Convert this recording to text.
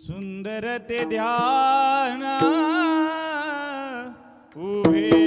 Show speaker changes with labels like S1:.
S1: सुंदर ते ध्यान उभे